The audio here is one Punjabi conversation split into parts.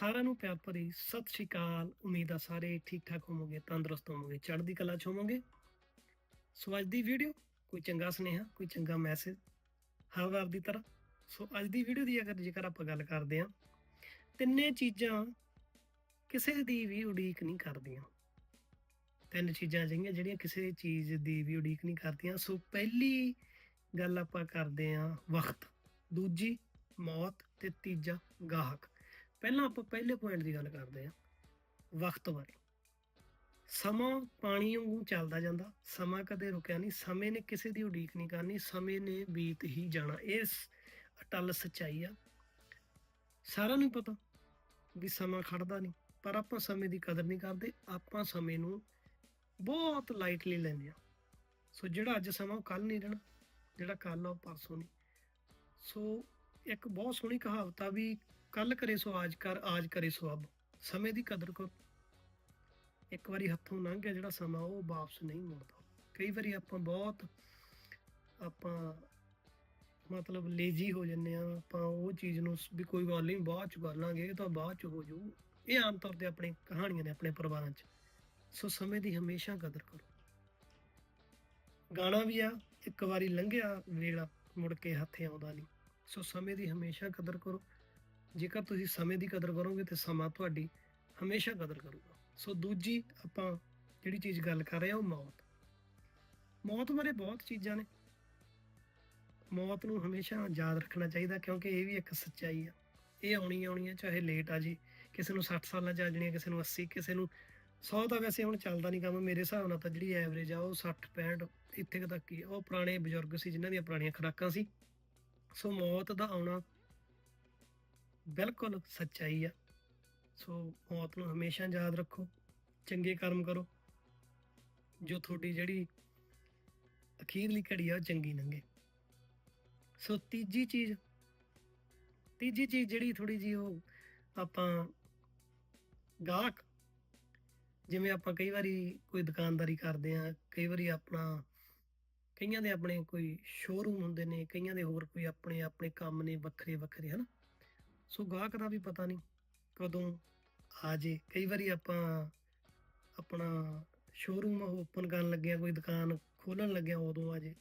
ਸਾਰਿਆਂ ਨੂੰ ਪਿਆਰ ਭਰੀ ਸਤਿ ਸ਼੍ਰੀ ਅਕਾਲ। ਉਮੀਦ ਆ ਸਾਰੇ ਠੀਕ ਠਾਕ ਹੋਵੋਗੇ, ਤੰਦਰੁਸਤ ਹੋਵੋਗੇ, ਚੜ੍ਹਦੀ ਕਲਾ ਚ ਹੋਵੋਗੇ। ਸੋ ਅੱਜ ਦੀ ਵੀਡੀਓ ਕੋਈ ਚੰਗਾ ਸੁਨੇਹਾ, ਕੋਈ ਚੰਗਾ ਮੈਸੇਜ ਹਰ ਵਾਰ ਦੀ ਤਰ੍ਹਾਂ। ਸੋ ਅੱਜ ਦੀ ਵੀਡੀਓ ਦੀ ਅਗਰ ਜੇਕਰ ਆਪਾਂ ਗੱਲ ਕਰਦੇ ਹਾਂ, ਤਿੰਨੇ ਚੀਜ਼ਾਂ ਕਿਸੇ ਦੀ ਵੀ ਉਡੀਕ ਨਹੀਂ ਕਰਦੀਆਂ। ਤਿੰਨ ਚੀਜ਼ਾਂ ਜਿਹੀਆਂ ਜਿਹੜੀਆਂ ਕਿਸੇ ਚੀਜ਼ ਦੀ ਵੀ ਉਡੀਕ ਨਹੀਂ ਕਰਦੀਆਂ। ਸੋ ਪਹਿਲੀ ਗੱਲ ਆਪਾਂ ਕਰਦੇ ਹਾਂ ਵਕਤ, ਦੂਜੀ ਮੌਤ ਤੇ ਤੀਜਾ ਗਾਹਕ। ਪਹਿਲਾਂ ਆਪਾਂ ਪਹਿਲੇ ਪੁਆਇੰਟ ਦੀ ਗੱਲ ਕਰਦੇ ਹਾਂ, ਵਕਤ ਬਾਰੇ। ਸਮਾਂ ਪਾਣੀ ਵਾਂਗੂ ਚੱਲਦਾ ਜਾਂਦਾ, ਸਮਾਂ ਕਦੇ ਰੁਕਿਆ ਨਹੀਂ, ਸਮੇਂ ਨੇ ਕਿਸੇ ਦੀ ਉਡੀਕ ਨਹੀਂ ਕਰਨੀ, ਸਮੇਂ ਨੇ ਬੀਤ ਹੀ ਜਾਣਾ ਇਸ ਅਟਲ ਸੱਚਾਈ ਆ। ਸਾਰਿਆਂ ਨੂੰ ਪਤਾ ਵੀ ਸਮਾਂ ਖੜਦਾ ਨਹੀਂ, ਪਰ ਆਪਾਂ ਸਮੇਂ ਦੀ ਕਦਰ ਨਹੀਂ ਕਰਦੇ, ਆਪਾਂ ਸਮੇਂ ਨੂੰ ਬਹੁਤ ਲਾਈਟਲੀ ਲੈਂਦੇ ਆ ਸੋ ਜਿਹੜਾ ਅੱਜ ਸਮਾਂ ਉਹ ਕੱਲ ਨਹੀਂ ਰਹਿਣਾ, ਜਿਹੜਾ ਕੱਲ ਆ ਉਹ ਪਰਸੋਂ ਨਹੀਂ। ਸੋ ਇੱਕ ਬਹੁਤ ਸੋਹਣੀ ਕਹਾਵਤ ਆ ਵੀ ਕੱਲ ਕਰੇ ਸੋ, ਆਜ ਕਰ, ਆਜ ਕਰੇ ਸੋ, ਅਬ। ਸਮੇਂ ਦੀ ਕਦਰ ਕਰੋ। ਇੱਕ ਵਾਰੀ ਹੱਥੋਂ ਲੰਘ ਗਿਆ ਜਿਹੜਾ ਸਮਾਂ, ਉਹ ਵਾਪਸ ਨਹੀਂ ਮੁੜਦਾ। ਕਈ ਵਾਰੀ ਆਪਾਂ ਬਹੁਤ, ਆਪਾਂ ਮਤਲਬ ਲੇਜੀ ਹੋ ਜੰਨੇ ਆ ਆਪਾਂ ਉਹ ਚੀਜ਼ ਨੂੰ ਵੀ ਕੋਈ ਗੱਲ ਨਹੀਂ ਬਾਅਦ ਚ ਕਰ ਲਾਂਗੇ, ਇਹ ਤਾਂ ਬਾਅਦ ਚ ਹੋ ਜਾਊ ਇਹ ਆਮ ਤੌਰ ਤੇ ਆਪਣੇ ਕਹਾਣੀਆਂ ਨੇ, ਆਪਣੇ ਪਰਿਵਾਰਾਂ 'ਚ। ਸੋ ਸਮੇਂ ਦੀ ਹਮੇਸ਼ਾ ਕਦਰ ਕਰੋ। ਗਾਣਾ ਵੀ ਆ, ਇੱਕ ਵਾਰੀ ਲੰਘਿਆ ਵੇਲਾ, ਮੁੜ ਕੇ ਹੱਥੇ ਆਉਂਦਾ ਨਹੀਂ ਸੋ ਸਮੇਂ ਦੀ ਹਮੇਸ਼ਾ ਕਦਰ ਕਰੋ। ਜੇਕਰ ਤੁਸੀਂ ਸਮੇਂ ਦੀ ਕਦਰ ਕਰੋਗੇ ਤੇ ਸਮਾਂ ਤੁਹਾਡੀ ਹਮੇਸ਼ਾ ਕਦਰ ਕਰੂਗਾ। ਸੋ ਦੂਜੀ ਆਪਾਂ ਜਿਹੜੀ ਚੀਜ਼ ਗੱਲ ਕਰ ਰਹੇ ਹਾਂ ਉਹ ਮੌਤ। ਮੌਤ ਬਾਰੇ ਬਹੁਤ ਚੀਜ਼ਾਂ ਨੇ। ਮੌਤ ਨੂੰ ਹਮੇਸ਼ਾ ਯਾਦ ਰੱਖਣਾ ਚਾਹੀਦਾ ਕਿਉਂਕਿ ਇਹ ਵੀ ਇੱਕ ਸੱਚਾਈ ਆ। ਇਹ ਆਉਣੀ ਆਉਣੀ ਆ, ਚਾਹੇ ਲੇਟ ਆ ਜੀ, ਕਿਸੇ ਨੂੰ 60 ਸਾਲਾਂ ਚ ਆ ਜਾਣੀ ਕਿਸੇ ਨੂੰ 80 ਕਿਸੇ ਨੂੰ 100 ਤਾਂ ਵੈਸੇ ਹੁਣ ਚੱਲਦਾ ਨਹੀਂ ਕੰਮ, ਮੇਰੇ ਹਿਸਾਬ ਨਾਲ ਤਾਂ ਜਿਹੜੀ ਐਵਰੇਜ ਆ ਉਹ 60 65 ਇੱਥੇ ਤੱਕ ਹੀ ਉਹ ਪੁਰਾਣੇ ਬਜ਼ੁਰਗ ਸੀ ਜਿਨ੍ਹਾਂ ਦੀਆਂ ਪੁਰਾਣੀਆਂ ਖੁਰਾਕਾਂ ਸੀ। ਸੋ ਮੌਤ ਦਾ ਆਉਣਾ ਬਿਲਕੁਲ ਸੱਚਾਈ ਆ। ਸੋ ਮੌਤ ਨੂੰ ਹਮੇਸ਼ਾ ਯਾਦ ਰੱਖੋ, ਚੰਗੇ ਕਰਮ ਕਰੋ। ਜੋ ਤੁਹਾਡੀ ਜਿਹੜੀ ਅਖੀਰਲੀ ਘੜੀ ਆ, ਉਹ ਚੰਗੀ ਲੰਘੇ। ਸੋ ਤੀਜੀ ਚੀਜ਼ ਤੀਜੀ ਚੀਜ਼ ਜਿਹੜੀ ਥੋੜੀ ਜੀ ਉਹ ਆਪਾਂ ਗਾਹਕ, ਜਿਵੇਂ ਆਪਾਂ ਕਈ ਵਾਰੀ ਕੋਈ ਦੁਕਾਨਦਾਰੀ ਕਰਦੇ ਆ ਕਈ ਵਾਰੀ ਆਪਣਾ, ਕਈਆਂ ਦੇ ਆਪਣੇ ਕੋਈ ਸ਼ੋਰੂਮ ਹੁੰਦੇ ਨੇ, ਕਈਆਂ ਦੇ ਹੋਰ ਕੋਈ ਆਪਣੇ ਆਪਣੇ ਕੰਮ ਨੇ ਵੱਖਰੇ ਵੱਖਰੇ ਹਨਾ? ਸੋ ਗਾਹਕ ਦਾ ਵੀ ਪਤਾ ਨਹੀਂ ਕਦੋਂ ਆ ਜੇ। ਕਈ ਵਾਰੀ ਆਪਾਂ ਆਪਣਾ ਸ਼ੋਰੂਮ ਓਪਨ ਕਰਨ ਲੱਗਿਆ ਕੋਈ ਦੁਕਾਨ ਖੋਲਣ ਲੱਗਿਆ ਉਦੋਂ ਆ ਜੇ।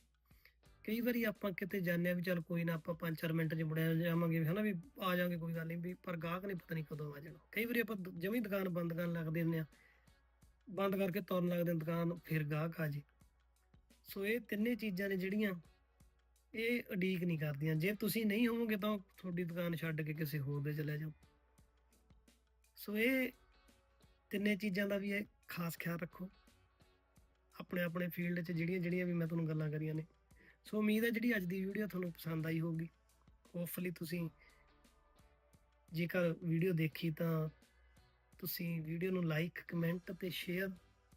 ਕਈ ਵਾਰੀ ਆਪਾਂ ਕਿਤੇ ਜਾਂਦੇ ਆ ਵੀ ਚੱਲ ਕੋਈ ਨਾ ਆਪਾਂ 5-4 ਮਿੰਟ ਚ ਮੁੜਿਆ ਜਾਵਾਂਗੇ ਹਨਾ ਵੀ ਆ ਜਾਵਾਂਗੇ, ਕੋਈ ਗੱਲ ਨਹੀਂ ਵੀ ਪਰ ਗਾਹਕ ਨਹੀਂ ਪਤਾ ਨਹੀਂ ਕਦੋਂ ਆ ਜਾਣਾ। ਕਈ ਵਾਰੀ ਆਪਾਂ ਦ- ਜਮੀ ਦੁਕਾਨ ਬੰਦ ਕਰਨ ਲੱਗਦੇ ਹੁੰਦੇ ਆ, ਬੰਦ ਕਰਕੇ ਤੁਰਨ ਲੱਗਦੇ ਦੁਕਾਨ, ਫਿਰ ਗਾਹਕ ਆ ਜੇ। ਸੋ ਇਹ ਤਿੰਨੇ ਚੀਜ਼ਾਂ ਨੇ ਜਿਹੜੀਆਂ ਇਹ ਉਡੀਕ ਨਹੀਂ ਕਰਦੀਆਂ। ਜੇ ਤੁਸੀਂ ਨਹੀਂ ਹੋਵੋਗੇ ਤਾਂ ਤੁਹਾਡੀ ਦੁਕਾਨ ਛੱਡ ਕੇ ਕਿਸੇ ਹੋਰ ਦੇ ਚਲੇ ਜਾਓ। ਸੋ ਇਹ ਤਿੰਨੇ ਚੀਜ਼ਾਂ ਦਾ ਵੀ ਇਹ ਖਾਸ ਖਿਆਲ ਰੱਖੋ। ਆਪਣੇ ਆਪਣੇ ਫੀਲਡ 'ਚ ਜਿਹੜੀਆਂ ਜਿਹੜੀਆਂ ਵੀ ਮੈਂ ਤੁਹਾਨੂੰ ਗੱਲਾਂ ਕਰੀਆਂ ਨੇ। ਸੋ ਉਮੀਦ ਹੈ ਜਿਹੜੀ ਅੱਜ ਦੀ ਵੀਡੀਓ ਤੁਹਾਨੂੰ ਪਸੰਦ ਆਈ ਹੋਊਗੀ। ਹੋਪਫੁਲੀ ਤੁਸੀਂ ਜੇਕਰ ਵੀਡੀਓ ਦੇਖੀ ਤਾਂ ਤੁਸੀਂ ਵੀਡੀਓ ਨੂੰ ਲਾਈਕ ਕਮੈਂਟ ਤੇ ਸ਼ੇਅਰ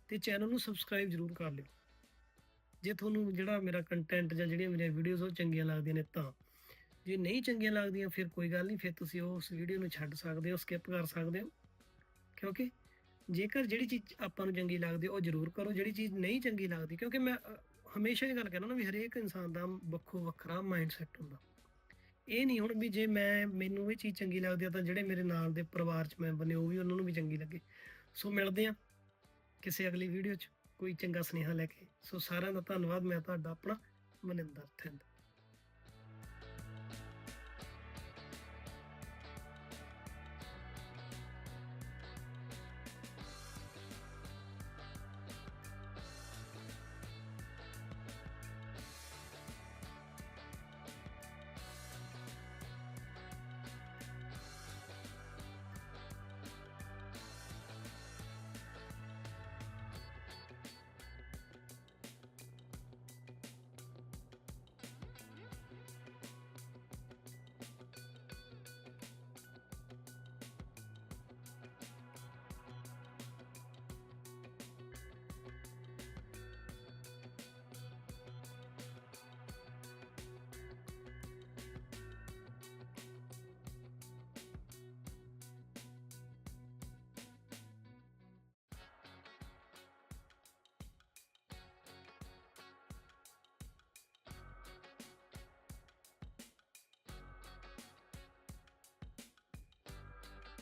ਤੇ ਚੈਨਲ ਨੂੰ ਸਬਸਕ੍ਰਾਈਬ ਜ਼ਰੂਰ ਕਰ ਲਿਓ। ਜੇ ਤੁਹਾਨੂੰ ਜਿਹੜਾ ਮੇਰਾ ਕੰਟੈਂਟ ਜਾਂ ਜਿਹੜੀਆਂ ਮੇਰੀਆਂ ਵੀਡੀਓਜ਼ ਉਹ ਚੰਗੀਆਂ ਲੱਗਦੀਆਂ ਨੇ ਤਾਂ। ਜੇ ਨਹੀਂ ਚੰਗੀਆਂ ਲੱਗਦੀਆਂ, ਫਿਰ ਕੋਈ ਗੱਲ ਨਹੀਂ, ਫਿਰ ਤੁਸੀਂ ਉਸ ਵੀਡੀਓ ਨੂੰ ਛੱਡ ਸਕਦੇ ਹੋ ਸਕਿਪ ਕਰ ਸਕਦੇ ਹੋ। ਕਿਉਂਕਿ ਜੇਕਰ ਜਿਹੜੀ ਚੀਜ਼ ਆਪਾਂ ਨੂੰ ਚੰਗੀ ਲੱਗਦੀ, ਉਹ ਜ਼ਰੂਰ ਕਰੋ। ਜਿਹੜੀ ਚੀਜ਼ ਨਹੀਂ ਚੰਗੀ ਲੱਗਦੀ, ਕਿਉਂਕਿ ਮੈਂ ਹਮੇਸ਼ਾ ਇਹ ਗੱਲ ਕਹਿੰਦਾ ਨਾ ਵੀ ਹਰੇਕ ਇਨਸਾਨ ਦਾ ਵੱਖੋ ਵੱਖਰਾ ਮਾਈਂਡਸੈਟ ਹੁੰਦਾ। ਇਹ ਨਹੀਂ ਹੁਣ ਵੀ ਜੇ ਮੈਂ, ਮੈਨੂੰ ਇਹ ਚੀਜ਼ ਚੰਗੀ ਲੱਗਦੀ ਆ ਤਾਂ ਜਿਹੜੇ ਮੇਰੇ ਨਾਲ ਦੇ ਪਰਿਵਾਰ ਚ ਮੈਂਬਰ ਨੇ, ਉਹ ਵੀ ਉਹਨਾਂ ਨੂੰ ਵੀ ਚੰਗੀ ਲੱਗੇ। ਸੋ ਮਿਲਦੇ ਆ ਕਿਸੇ ਅਗਲੀ ਵੀਡੀਓ ਚ। ਕੋਈ ਚੰਗਾ ਸੁਨੇਹਾ ਲੈ ਕੇ। ਸੋ ਸਾਰਿਆਂ ਦਾ ਧੰਨਵਾਦ। ਮੈਂ ਤੁਹਾਡਾ ਆਪਣਾ ਮਨਿੰਦਰ ਥਿੰਦ।